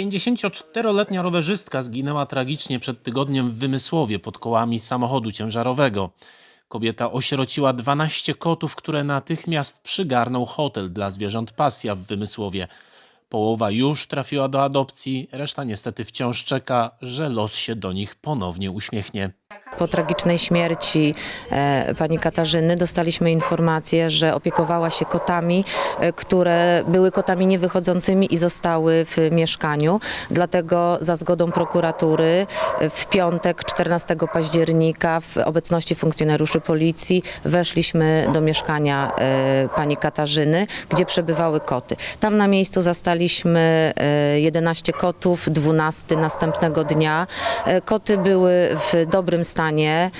54-letnia rowerzystka zginęła tragicznie przed tygodniem w Wymysłowie pod kołami samochodu ciężarowego. Kobieta osierociła 12 kotów, które natychmiast przygarnął hotel dla zwierząt Pasja w Wymysłowie. Połowa już trafiła do adopcji, reszta niestety wciąż czeka, że los się do nich ponownie uśmiechnie. Po tragicznej śmierci e, pani Katarzyny dostaliśmy informację, że opiekowała się kotami, e, które były kotami niewychodzącymi i zostały w mieszkaniu. Dlatego za zgodą prokuratury e, w piątek 14 października w obecności funkcjonariuszy policji weszliśmy do mieszkania pani Katarzyny, gdzie przebywały koty. Tam na miejscu zastaliśmy e, 11 kotów, 12 następnego dnia. Koty były w dobrym stanie. E,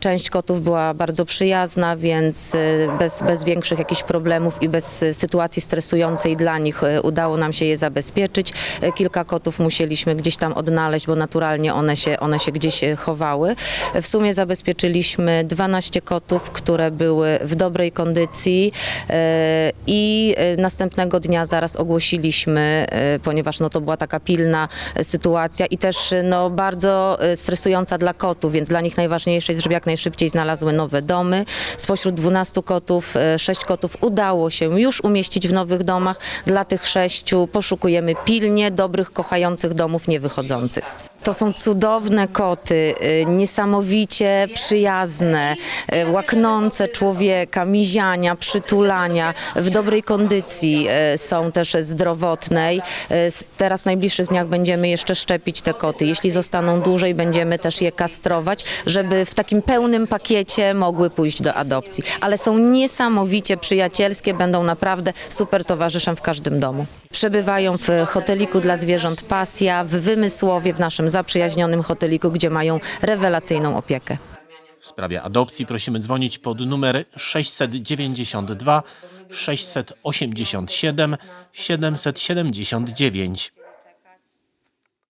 Część kotów była bardzo przyjazna, więc e, bez, bez większych jakichś problemów i bez sytuacji stresującej dla nich e, udało nam się je zabezpieczyć. Kilka kotów musieliśmy gdzieś tam odnaleźć, bo naturalnie one się, one się gdzieś chowały. W sumie zabezpieczyliśmy 12 kotów, które były w dobrej kondycji i następnego dnia zaraz ogłosiliśmy, ponieważ no, to była taka pilna sytuacja i też no, bardzo stresująca dla kotów, więc dla nich najważniejsze jest, żeby jak najszybciej znalazły nowe domy. Spośród 12 kotów, 6 kotów udało się już umieścić w nowych domach. Dla tych sześciu poszukujemy pilnie dobrych, kochających domów niewychodzących. To są cudowne koty, y, niesamowicie przyjazne, y, łaknące człowieka, miziania, przytulania, w dobrej kondycji y, są też zdrowotnej. Teraz w najbliższych dniach będziemy jeszcze szczepić te koty. Jeśli zostaną dłużej, będziemy też je kastrować, żeby w takim pełnym pakiecie mogły pójść do adopcji. Ale są niesamowicie przyjacielskie, będą naprawdę super towarzyszem w każdym domu. Przebywają w hoteliku dla zwierząt Pasja w Wymysłowie, w naszym zaprzyjaźnionym hoteliku, gdzie mają rewelacyjną opiekę. W sprawie adopcji prosimy dzwonić pod numer 692 687 779.